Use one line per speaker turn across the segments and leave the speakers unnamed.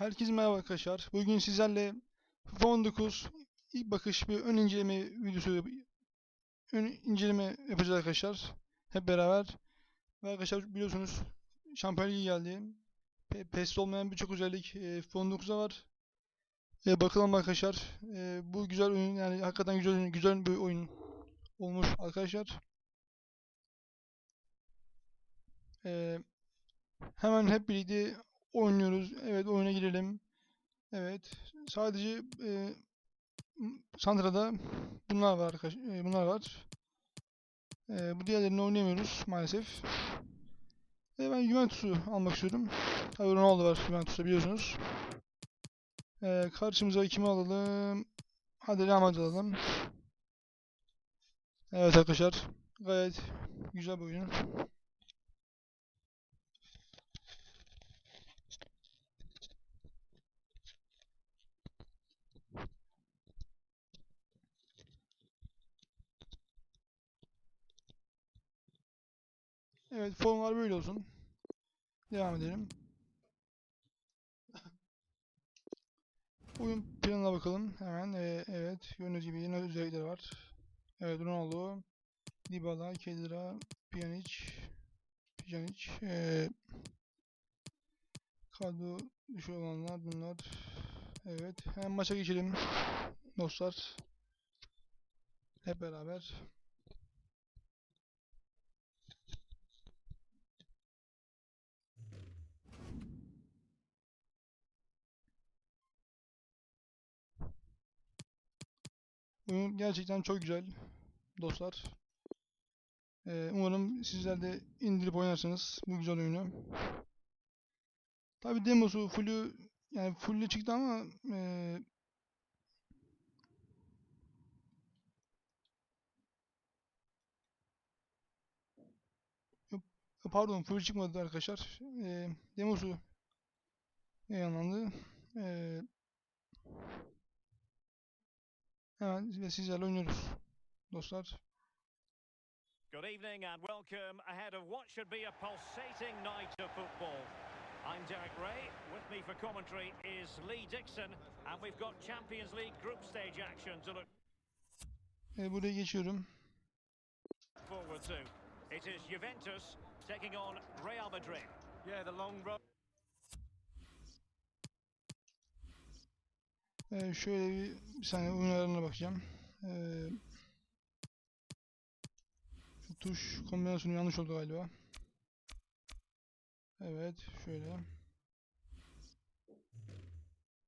Herkese merhaba arkadaşlar. Bugün sizlerle FIFA 19 ilk bakış bir ön inceleme videosu ön inceleme yapacağız arkadaşlar. Hep beraber. Ve arkadaşlar biliyorsunuz Şampiyonlar Ligi geldi. Pe- PES'te olmayan birçok özellik e, FIFA 19'da var. E, bakalım arkadaşlar. E, bu güzel oyun yani hakikaten güzel güzel bir oyun olmuş arkadaşlar. E, hemen hep birlikte oynuyoruz. Evet oyuna girelim. Evet. Sadece e, Sandra'da bunlar var arkadaş e, bunlar var. E, bu diğerlerini oynayamıyoruz maalesef. E, ben Juventus'u almak istiyorum. Tabii Ronaldo var Juventus'ta biliyorsunuz. E, karşımıza kimi alalım? Hadi Real alalım. Evet arkadaşlar. Gayet güzel bir oyun. Evet formlar böyle olsun. Devam edelim. Oyun planına bakalım hemen. Ee, evet gördüğünüz gibi yeni özellikler var. Evet Ronaldo, Dybala, Khedira, Pjanic, Pjanic, ee, kadro dışı olanlar bunlar. Evet hemen maça geçelim dostlar. Hep beraber. Gerçekten çok güzel dostlar. Ee, umarım sizler de indirip oynarsınız bu güzel oyunu. Tabi demosu fullü yani fullü çıktı ama yok, pardon full çıkmadı arkadaşlar. Ee, demosu yayınlandı. Ee, hemen ve sizlerle oynuyoruz dostlar.
Good evening and welcome ahead of what should be a pulsating night of football. I'm Derek Ray. With me for commentary is Lee Dixon, and we've got Champions League group stage action to look
Ee, buraya geçiyorum.
forward to. It is Juventus taking on Real Madrid.
Yeah, the long road.
Ee, şöyle bir, bir saniye oyun ayarlarına bakacağım. Ee, tuş kombinasyonu yanlış oldu galiba. Evet, şöyle.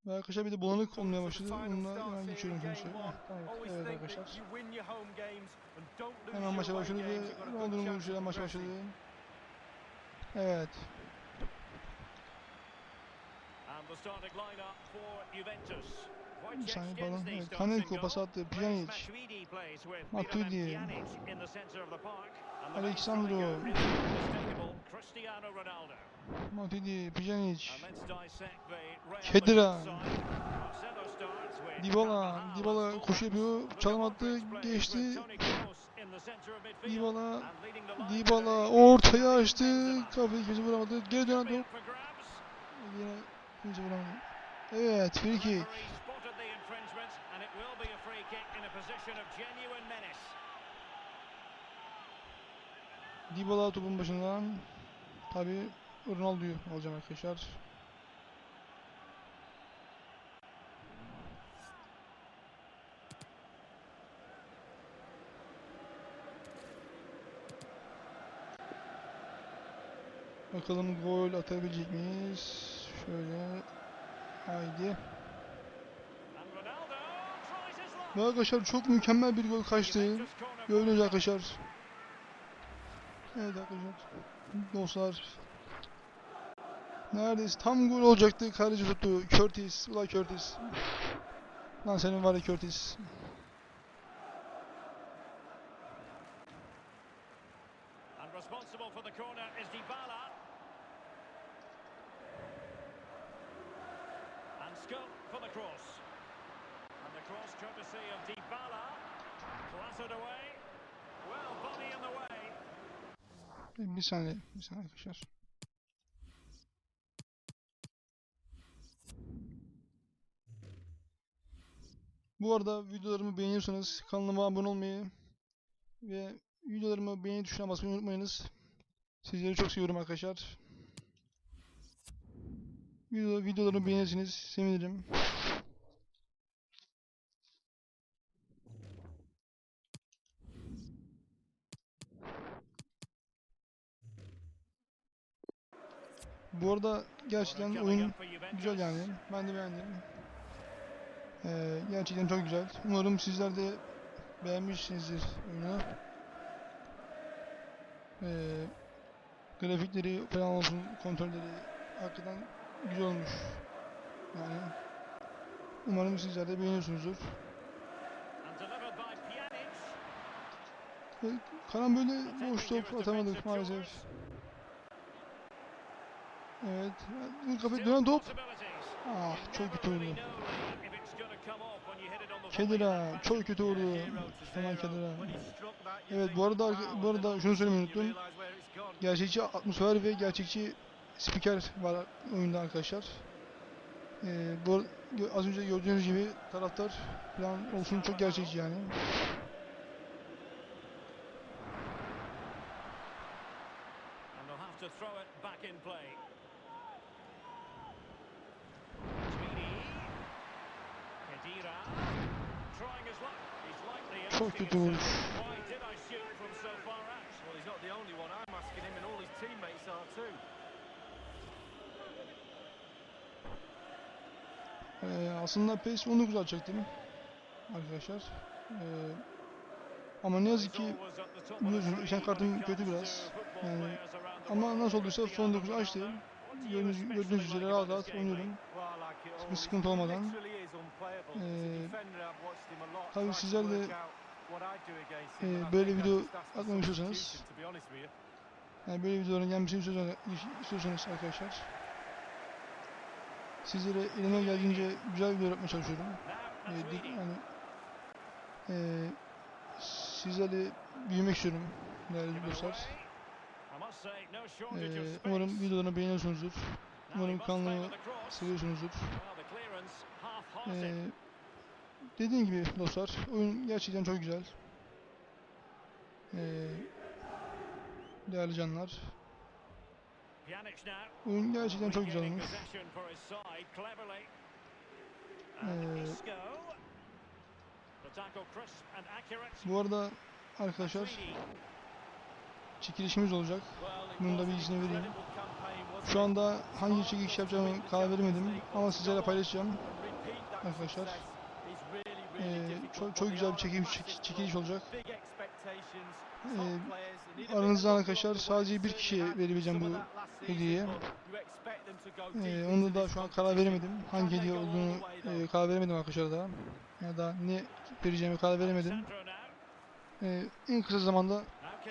Ve arkadaşlar bir de bulanık olmaya başladı. Onunla hemen geçiyorum.
Always
Evet arkadaşlar. Hemen maça başladı ve
You've got a good
Ronaldo'nun
chance
vuruşuyla
of
maç
progressing.
başladı. Evet.
And the starting lineup for Juventus. Quite
Bir saniye
changed
pardon.
the
Evet,
goal.
pas attı. Pjanic.
Matuidi with
Matuidi.
Pjanic with
Dybala. Dybala koşu yapıyor. Çalım attı. Geçti. Dybala. Dybala ortaya açtı. Kafayı kimse vuramadı. Geri dönen top. Yine kimse vuramadı. Evet, free kick. Dybala topun başından. Tabi Ronaldo'yu alacağım arkadaşlar. Bakalım gol atabilecek miyiz? Şöyle. Haydi. Ve arkadaşlar çok mükemmel bir gol kaçtı. Gördünüz arkadaşlar. Evet arkadaşlar. Dostlar. Neredeyse tam gol olacaktı. Kaleci tuttu. Curtis. Ulan Curtis. Lan senin var ya Curtis. Bir saniye, bir saniye arkadaşlar. Bu arada videolarımı beğeniyorsanız kanalıma abone olmayı ve videolarımı beğeni tuşuna basmayı unutmayınız. Sizleri çok seviyorum arkadaşlar. Video, videolarımı beğenirsiniz. Sevinirim. Bu arada gerçekten oyun güzel yani. Ben de beğendim. Ee, gerçekten çok güzel. Umarım sizler de beğenmişsinizdir oyunu. Ee, grafikleri falan olsun, kontrolleri hakikaten güzel olmuş. Yani umarım sizler de beğeniyorsunuzdur. Ve Karan böyle boş top atamadık maalesef. Evet.
Still
dönen top. Ah çok kötü
in
Kedira çok kötü Kemal
zero.
Kedira. Evet bu arada bu arada şunu söylemeyi unuttum. Gerçekçi atmosfer ve gerçekçi spiker var oyunda arkadaşlar. Ee, bu az önce gördüğünüz gibi taraftar falan olsun çok gerçekçi yani.
Are too.
Ee, aslında PES 19 açacaktım arkadaşlar. Ee, ama ne yazık ki
it
kartım kötü biraz. Yani ama nasıl olduysa son
out
9
the
açtı. Gördüğünüz, gördüğünüz üzere rahat rahat oynuyorum. Sıkıntı olmadan. Ee, tabii sizler de, e, böyle video atmamı istiyorsanız. Yani böyle videoların gelmesini istiyorsanız, istiyorsanız arkadaşlar sizlere elime geldiğince güzel video yapmaya çalışıyorum. Ee,
Matuidi.
yani eee sizlerle büyümek istiyorum değerli dostlar.
space.
umarım videolarını beğeniyorsunuzdur. Umarım
cross.
seviyorsunuzdur.
Well,
dediğim gibi dostlar oyun gerçekten çok güzel. Eee değerli canlar. Oyun gerçekten çok güzel olmuş. Ee. Bu arada arkadaşlar çekilişimiz olacak. Bunun da bilgisini vereyim. Şu anda hangi çekiliş yapacağımı karar veremedim ama sizlerle paylaşacağım. Arkadaşlar.
Difficult,
çok çok güzel bir
massive
çek- çekiliş olacak.
Expectations,
Ee, Aranızdan arkadaşlar sadece bir kişiye verebileceğim bu hediyeyi.
go
Ee, onu da şu an karar veremedim. Hangi hediye olduğunu e, karar veremedim arkadaşlar daha. Ya da ne vereceğimi karar veremedim. Ee, en kısa zamanda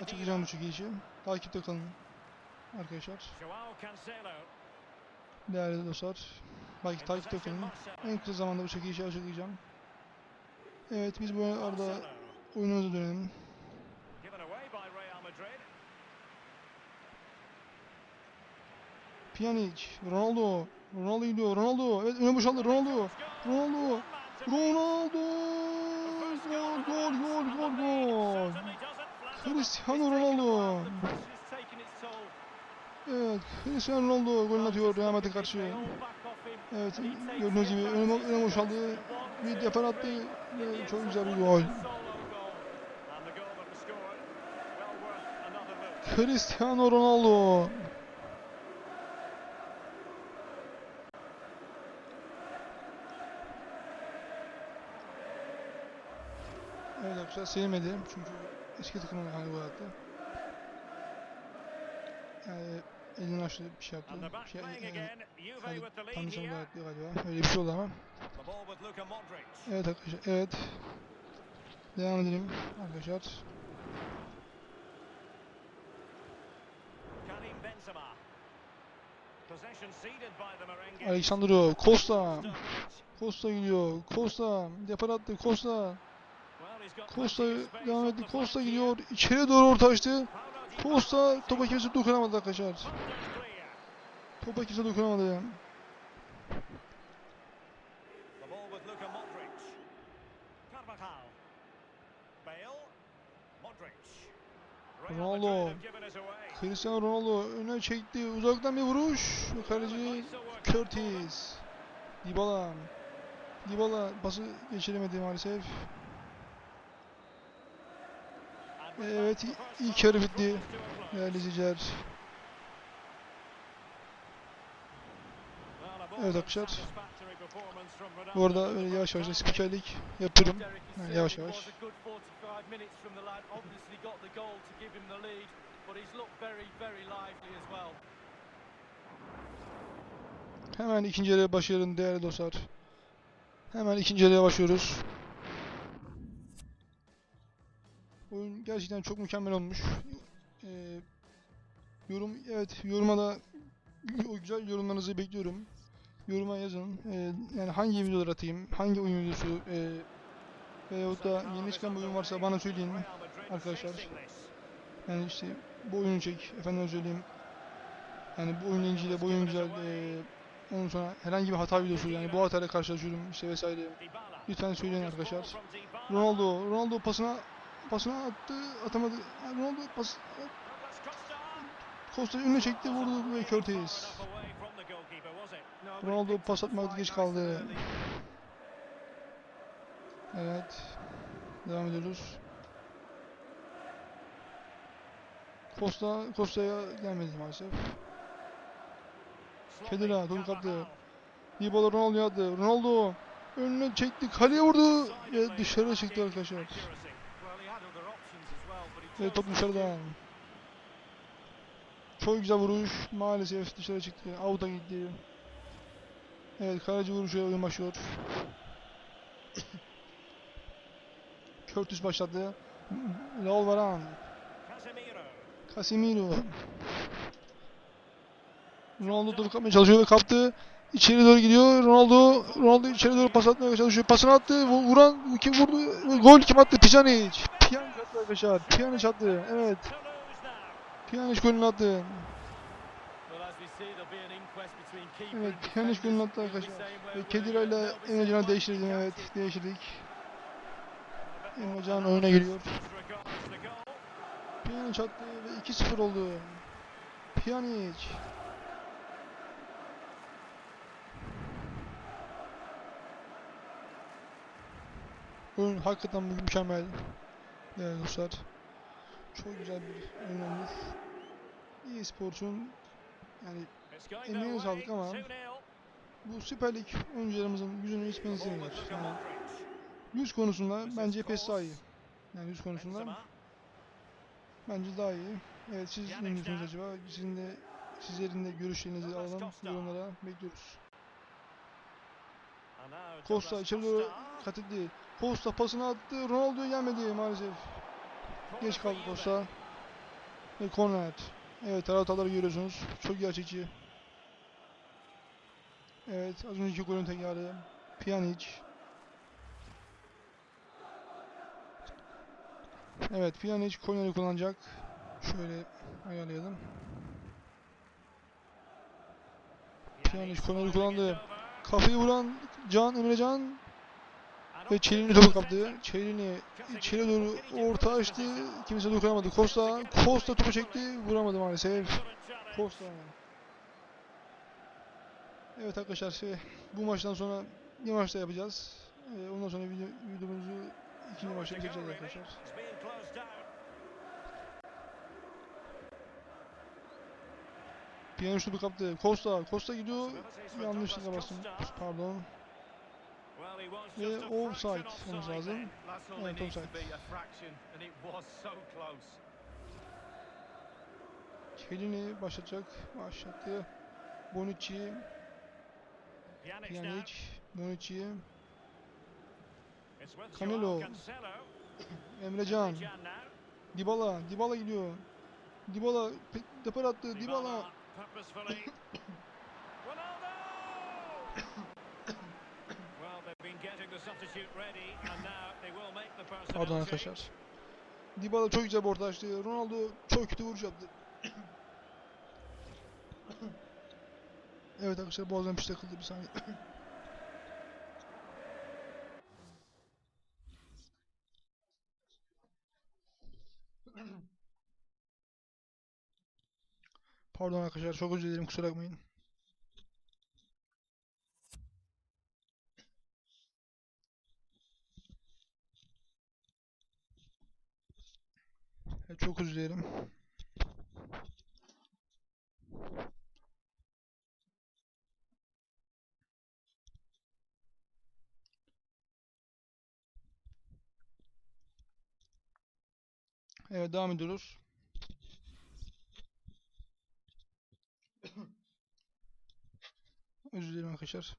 açıklayacağım bu çekilişi. Takipte kalın arkadaşlar. Değerli dostlar. Belki takipte kalın. En kısa zamanda bu çekilişi açıklayacağım. Evet biz bu arada oyunumuza dönelim. Pjanic, Ronaldo, Ronaldo gidiyor, Ronaldo, evet öne boşaldı, Ronaldo, Ronaldo, Ronaldo, gol, gol, gol, gol, gol. Cristiano Ronaldo. Evet, Cristiano Ronaldo golünü atıyor Real Madrid'e karşı. Evet, gördüğünüz gibi öne, öne boşaldı, bir defa attı çok güzel bir gol. Cristiano Ronaldo. Evet arkadaşlar sevmedi çünkü eski takımın hani bu hayatta. Yani elini açtı bir şey yaptı. Bir şey, yani,
here.
gayet galiba. Öyle bir şey oldu ama. Evet arkadaşlar evet. Devam edelim arkadaşlar. Alexandro Costa. Costa gidiyor. Costa. Depar attı. Costa. Costa devam etti. Costa gidiyor. İçeri doğru orta açtı.
Bala.
topa kimse dokunamadı arkadaşlar. Topa kimse dokunamadı.
Bale. Modric.
Ronaldo. Cristiano Ronaldo öne çekti. Uzaktan bir vuruş. Kaleci Curtis. Dybala. Dybala pası geçiremedi maalesef.
And with
Evet ilk yarı bitti. Değerli izleyiciler. Evet arkadaşlar. Bu arada böyle yavaş yavaş spikerlik yapıyorum. Yani yavaş yavaş.
a good 45 minutes from the lad. Obviously got the goal to give him the lead, but he's looked very, very lively as well.
Hemen ikinci yarıya başlayalım değerli dostlar. Hemen ikinci yarıya başlıyoruz. Oyun gerçekten çok mükemmel olmuş. Ee, yorum evet yoruma da o güzel yorumlarınızı bekliyorum. Yoruma yazın. Ee, yani hangi videolar atayım, hangi oyun videosu e, veyahut da yeni çıkan bir oyun varsa bana söyleyin. Arkadaşlar. Yani işte bu oyunu çek, efendim söyleyeyim. Yani bu oyunla ilgili bu oyun güzel. Ee, ondan sonra herhangi bir hata videosu yani bu hatayla karşılaşıyorum işte vesaire. Lütfen söyleyin arkadaşlar. Ronaldo, Ronaldo pasına pasına attı, atamadı. Ronaldo pas
Douglas Costa.
Costa önüne çekti, vurdu ve Curtis. Ronaldo pas atmakta geç kaldı. Evet. Devam ediyoruz. Costa, Costa'ya gelmedi maalesef. Kedira, topu kaptı. Dybala Ronaldo'ya attı. Ronaldo önüne çekti, kaleye vurdu ve dışarı çıktı arkadaşlar.
Chose
top
to
dışarıdan. Çok güzel vuruş. Maalesef dışarı çıktı. Out'a gitti. Evet kaleci vuruşu oyun başlıyor. Curtis başladı. Raul Varane.
Casemiro.
Ronaldo topu kapmaya çalışıyor ve kaptı. İçeri doğru gidiyor. Ronaldo Ronaldo içeri doğru pas atmaya çalışıyor. Pasını attı. Vu- Vuran kim vurdu? Gol kim attı? Pjanic. Pjanic attı arkadaşlar. Pjanic attı. Evet. Pjanic golünü attı. Evet, Pjanic golünü attı arkadaşlar. Ve Kedira ile Emrecan'ı değiştirdim. Evet, değiştirdik. Emrecan oyuna giriyor. Pjanic attı ve 2-0 oldu. Pjanic. Oyun hakikaten mü- mükemmel. Değerli dostlar. Çok güzel bir oyun olmuş. İyi sportun yani
way.
sağlık ama
2-0.
bu Süper Lig oyuncularımızın yüzünü hiç benzemiyor. Yani yüz konusunda bence PES daha iyi. Yani yüz konusunda bence daha iyi. Evet siz ne diyorsunuz acaba? Sizin de sizlerin de görüşlerinizi alalım yorumlara bekliyoruz. Costa içeri doğru kat. Costa pasını attı. Ronaldo'ya gelmedi maalesef. Geç kaldı. Costa. Ve corner. Evet taraftarları görüyorsunuz. Çok gerçekçi. Evet az önceki golün tekrarı. Pjanic. Evet Pjanic corneri kullanacak. Şöyle ayarlayalım. Pjanic corneri kullandı. Kafayı vuran Can Emrecan ve Çelini topu kaptı. Çelini içeri doğru orta açtı. Kimse dokunamadı. Costa, Costa topu çekti. Vuramadı maalesef. Costa. Evet arkadaşlar şey, bu maçtan sonra bir maçta yapacağız. Ee, ondan sonra video, videomuzu ikinci maçta bitireceğiz arkadaşlar. Piyano topu kaptı. Costa, Costa gidiyor. Yanlışlıkla bastım. Pardon. Ve offside olması lazım.
to
offside. Çelini başlatacak. Başlattı. Bonucci,
Pjanic
Bonucci, Canelo. Emrecan. Dybala, Dybala gidiyor. Dybala depar attı. Dybala
purposefully. Ronaldo! well, they've been getting the substitute ready and now they will make the
personality.
Adana
Kaşar. Dybala çok güzel bir orta açtı. Ronaldo çok kötü vuruş yaptı. evet arkadaşlar boğazdan bir takıldı bir saniye. Pardon arkadaşlar çok özür dilerim kusura bakmayın. Evet, çok özür dilerim. Evet devam ediyoruz. Özür dilerim arkadaşlar.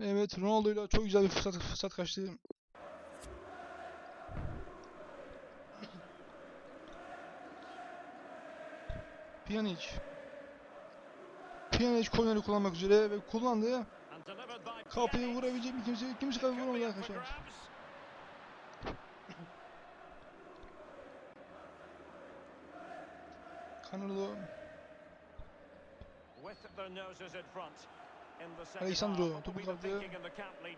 Evet Ronaldo'yla çok güzel bir fırsat, fırsat kaçtı. Pjanic. Pjanic korneri kullanmak üzere ve kullandı. Kapıyı vurabilecek mi kimse? Kimse kapıyı vuramadı arkadaşlar. Canelo
With their noses in front in the second
Alexandro,
half. What be the
kaptı.
thinking in the camp, Lee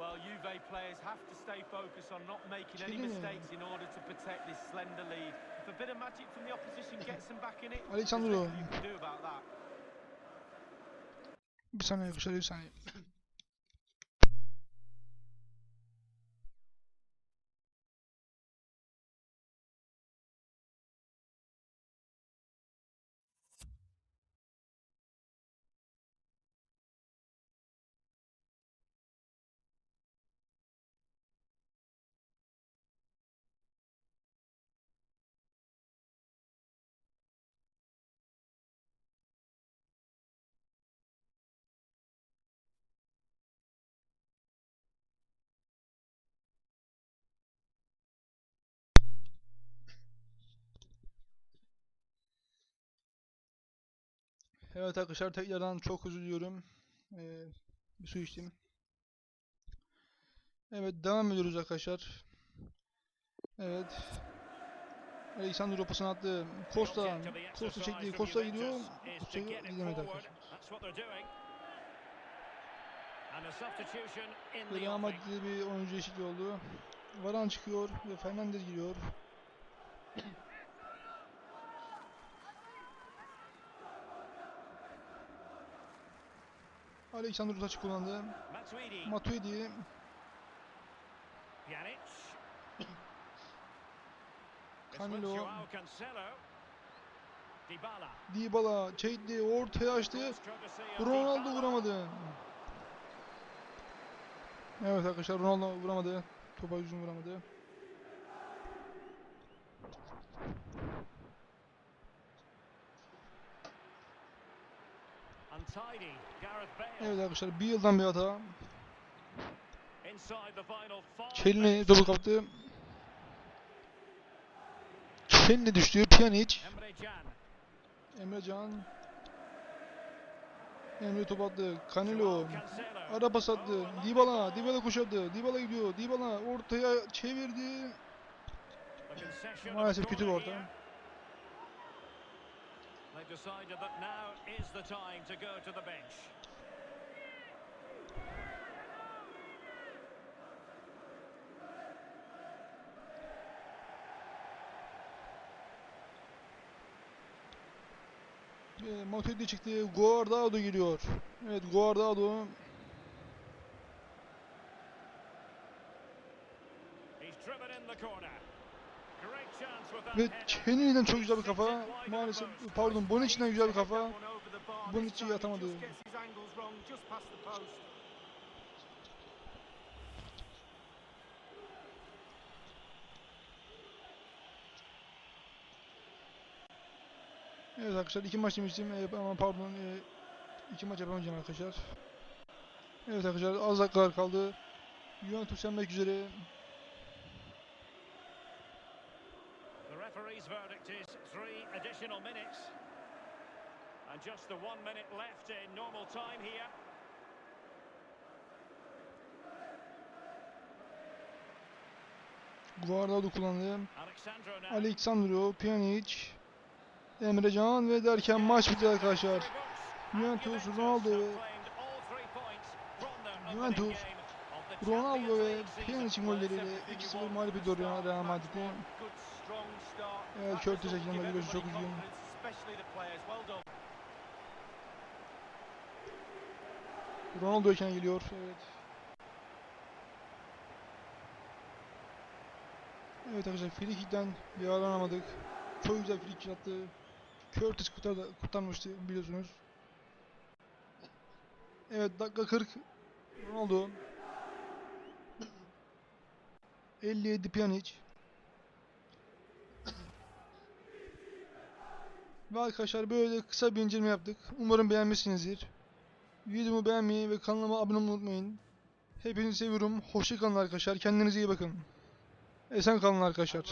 Well, Juve players have to stay focused on not making any mistakes in order to protect this slender lead. If a bit of magic from the opposition gets them back in it, little you can do about that.
bir saniye bir saniye. Evet arkadaşlar tekrardan çok özür diliyorum. Ee, bir su içtim. Evet devam ediyoruz arkadaşlar. Evet. Alexander pasını attı. Costa.
The object of the
Costa
exercise
çekti.
from
Costa gidiyor.
İt
gidemedi arkadaşlar. Real. Madrid'de bir oyuncu eşitliği oldu. Varan çıkıyor ve Fernandez giriyor. Alexander Utaç kullandı.
Matuidi.
Canelo.
Dybala.
Dybala çekti, ortaya açtı. Ronaldo vuramadı. Evet arkadaşlar Ronaldo vuramadı. Topa yüzünü vuramadı. Evet arkadaşlar bir yıldan bir hata. Çelini topu kaptı. Çelini düştü. Pjanic.
Emre Can.
Emre top attı. Canelo. Ara pas attı. Dybala. Dybala kuşattı. Dybala gidiyor. Dybala ortaya çevirdi. Maalesef kötü bir orta.
They've decided that now is the time to go to the bench.
E, Matuidi çıktı. Guardado giriyor. Evet Guardado.
He's driven in the corner. Great chance with that
Ve. Çenili'den çok güzel bir kafa. Maalesef pardon Bonucci'den güzel bir kafa. Bonucci atamadı. Evet arkadaşlar iki maç demiştim e, ama pardon e, iki maç yapamayacağım arkadaşlar. Evet arkadaşlar az dakikalar kaldı. Juventus yenmek üzere.
Referee's verdict is three additional minutes. And just the one minute left in normal time here.
Guardado kullandı.
Alexandro,
Pjanic, Emre Can ve derken maç bitti arkadaşlar. Juventus, Ronaldo ve Juventus, Ronaldo ve Pjanic'in golleriyle 2-0 mağlup ediyor Real Madrid'i. Evet kör
teşekkür
ederim. Çok üzgünüm. Ronaldo ökene geliyor. Evet. Evet arkadaşlar Frikik'ten yararlanamadık. Çok güzel Frikik attı. Curtis kurtar kurtarmıştı biliyorsunuz. Evet dakika 40. Ronaldo. 57 Pjanic. Ve arkadaşlar böyle kısa bir inceleme yaptık. Umarım beğenmişsinizdir. Videomu beğenmeyi ve kanalıma abone olmayı unutmayın. Hepinizi seviyorum. Hoşça kalın arkadaşlar. Kendinize iyi bakın. Esen kalın arkadaşlar.